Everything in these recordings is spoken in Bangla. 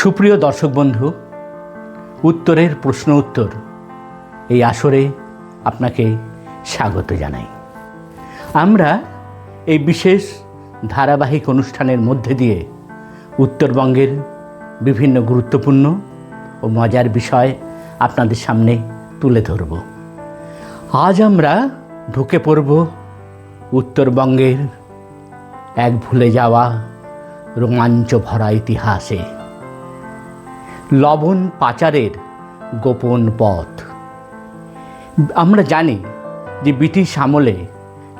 সুপ্রিয় দর্শক বন্ধু, উত্তরের প্রশ্ন উত্তর এই আসরে আপনাকে স্বাগত জানাই। আমরা এই বিশেষ ধারাবাহিক অনুষ্ঠানের মধ্যে দিয়ে উত্তরবঙ্গের বিভিন্ন গুরুত্বপূর্ণ ও মজার বিষয় আপনাদের সামনে তুলে ধরব। আজ আমরা ঢুকে পড়ব উত্তরবঙ্গের এক ভুলে যাওয়া রোমাঞ্চ ভরা ইতিহাসে। লবণ পাচারের গোপন পথ। আমরা জানি যে ব্রিটিশ আমলে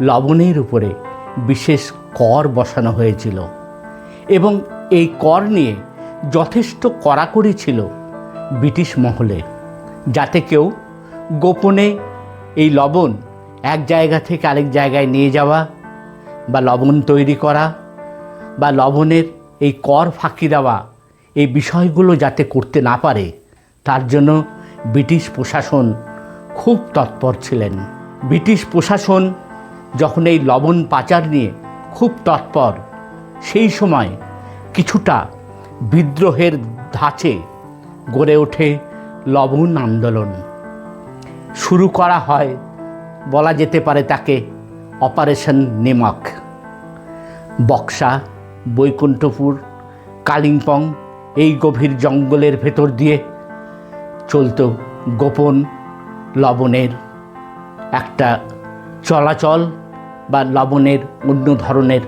লবণের উপরে বিশেষ কর বসানো হয়েছিল এবং এই কর নিয়ে যথেষ্ট কড়াকড়ি ছিল ব্রিটিশ মহলে, যাতে কেউ গোপনে এই লবণ এক জায়গা থেকে আরেক জায়গায় নিয়ে যাওয়া বা লবণ তৈরি করা বা লবণের এই কর ফাঁকি দেওয়া এই বিষয়গুলো যাতে করতে না পারে, তার জন্য ব্রিটিশ প্রশাসন খুব তৎপর ছিলেন। ব্রিটিশ প্রশাসন যখন এই লবণ পাচার নিয়ে খুব তৎপর, সেই সময় কিছুটা বিদ্রোহের ধাঁচে গড়ে ওঠে লবণ আন্দোলন। শুরু করা হয়, বলা যেতে পারে তাকে অপারেশন নিমক। বক্সা, বৈকুণ্ঠপুর, কালিম্পং এই গভীর জঙ্গলের ভেতর দিয়ে চলত গোপন লবণের একটা চলাচল বা লবণের অন্য ধরনের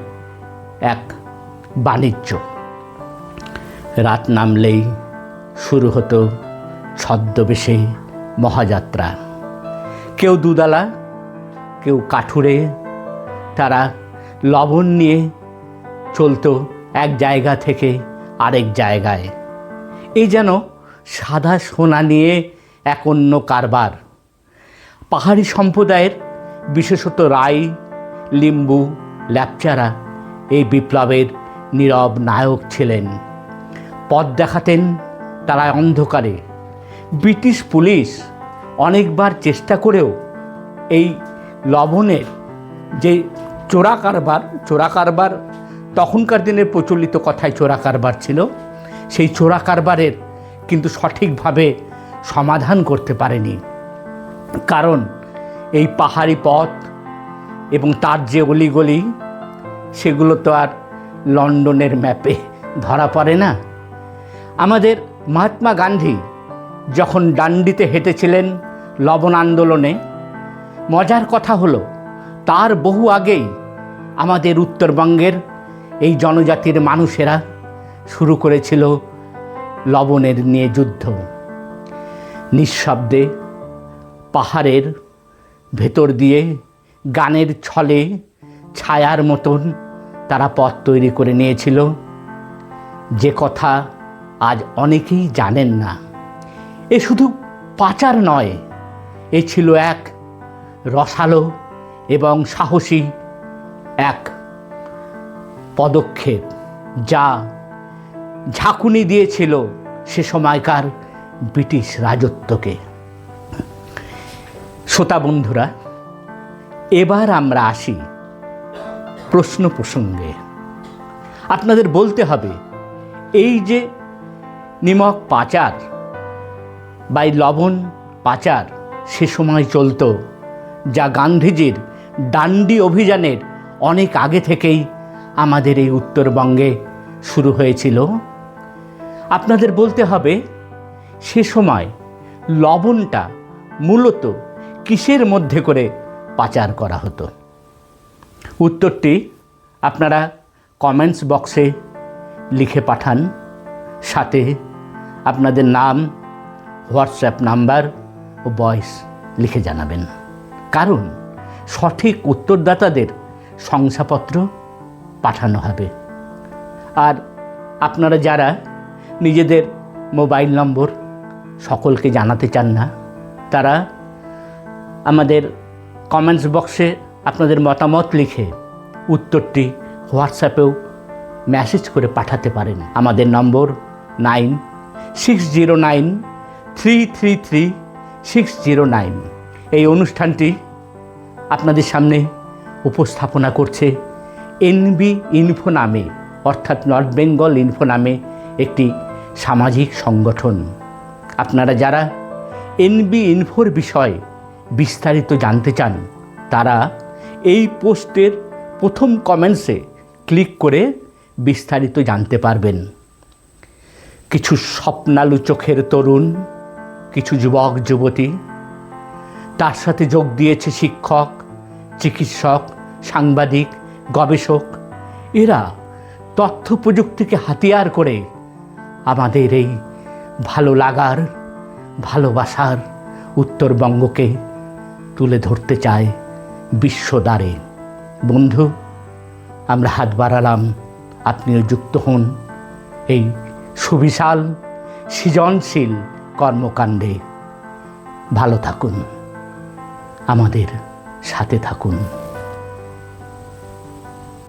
এক বাণিজ্য। রাত নামলেই শুরু হতো ছদ্মবেশে মহাযাত্রা। কেউ দুদালা, কেউ কাঠুরে, তারা লবণ নিয়ে চলতো এক জায়গা থেকে আরেক জায়গায়। এই যেন সাদা সোনা নিয়ে এক অন্য কারবার। পাহাড়ি সম্প্রদায়ের বিশেষত রাই, লিম্বু, ল্যাপচারা এই বিপ্লবের নীরব নায়ক ছিলেন। পথ দেখাতেন তারা অন্ধকারে। ব্রিটিশ পুলিশ অনেকবার চেষ্টা করেও এই লবণের যে চোরা কারবার চোরা কারবার তখনকার দিনের প্রচলিত কথায় চোরা কারবার ছিল। সেই চোরা কারবারের কিন্তু সঠিকভাবে সমাধান করতে পারেনি। কারণ এই পাহাড়ি পথ এবং তার যে অলিগলি, সেগুলো তো আর লন্ডনের ম্যাপে ধরা পড়ে না। আমাদের মহাত্মা গান্ধী যখন ডান্ডিতে হেঁটেছিলেন লবণ আন্দোলনে, মজার কথা হলো, তার বহু আগেই আমাদের উত্তরবঙ্গের এই জনজাতির মানুষেরা শুরু করেছিল লবণের নিয়ে যুদ্ধ। নিঃশব্দে পাহাড়ের ভেতর দিয়ে গানের ছলে ছায়ার মতন তারা পথ তৈরি করে নিয়েছিল। যে কথা আজ অনেকেই জানেন না। এ শুধু পাচার নয়, এ ছিল এক রসালো এবং সাহসী এক পদক্ষেপ, যা ঝাঁকুনি দিয়েছিল সে সময়কার ব্রিটিশ রাজত্বকে। শ্রোতা বন্ধুরা, এবার আমরা আসি প্রশ্ন প্রসঙ্গে। আপনাদের বলতে হবে, এই যে নিমক পাচার বা এই লবণ পাচার সে সময় চলতো, যা গান্ধীজির ডান্ডি অভিযানের অনেক আগে থেকেই আমাদের এই উত্তরবঙ্গে শুরু হয়েছিল। আপনাদের বলতে হবে, সে সময় লবণটা মূলত কিসের মধ্যে করে পাচার করা হতো? উত্তরটি আপনারা কমেন্টস বক্সে লিখে পাঠান। সাথে আপনাদের নাম, হোয়াটসঅ্যাপ নাম্বার ও ভয়েস লিখে জানাবেন। কারণ সঠিক উত্তরদাতাদের শংসাপত্র পাঠানো হবে। আর আপনারা যারা নিজেদের মোবাইল নম্বর সকলকে জানাতে চান না, তারা আমাদের কমেন্টস বক্সে আপনাদের মতামত লিখে উত্তরটি হোয়াটসঅ্যাপেও মেসেজ করে পাঠাতে পারেন। আমাদের নম্বর nine six zero nine three three three six zero nine. এই অনুষ্ঠানটি আপনাদের সামনে উপস্থাপনা করছে এনবি ইনফো নামে অর্থাৎ নর্থ বেঙ্গল ইনফো নামে একটি সামাজিক সংগঠন। আপনারা যারা এনবি ইনফোর বিষয়ে বিস্তারিত জানতে চান, তারা এই পোস্টের প্রথম কমেন্টসে ক্লিক করে বিস্তারিত জানতে পারবেন। কিছু স্বপ্নালু চোখের তরুণ, কিছু যুবক, যুবতী, তার সাথে যোগ দিয়েছে শিক্ষক, চিকিৎসক, সাংবাদিক গবেষক, এরা তথ্য প্রযুক্তিকে হাতিয়ার করে আমাদের এই ভালো লাগার, ভালোবাসার উত্তরবঙ্গকে তুলে ধরতে চায় বিশ্বদ্বারে বন্ধু, আমরা হাত বাড়ালাম, আপনিও যুক্ত হন এই সুবিশাল, সৃজনশীল কর্মকাণ্ডে। ভালো থাকুন, আমাদের সাথে থাকুন।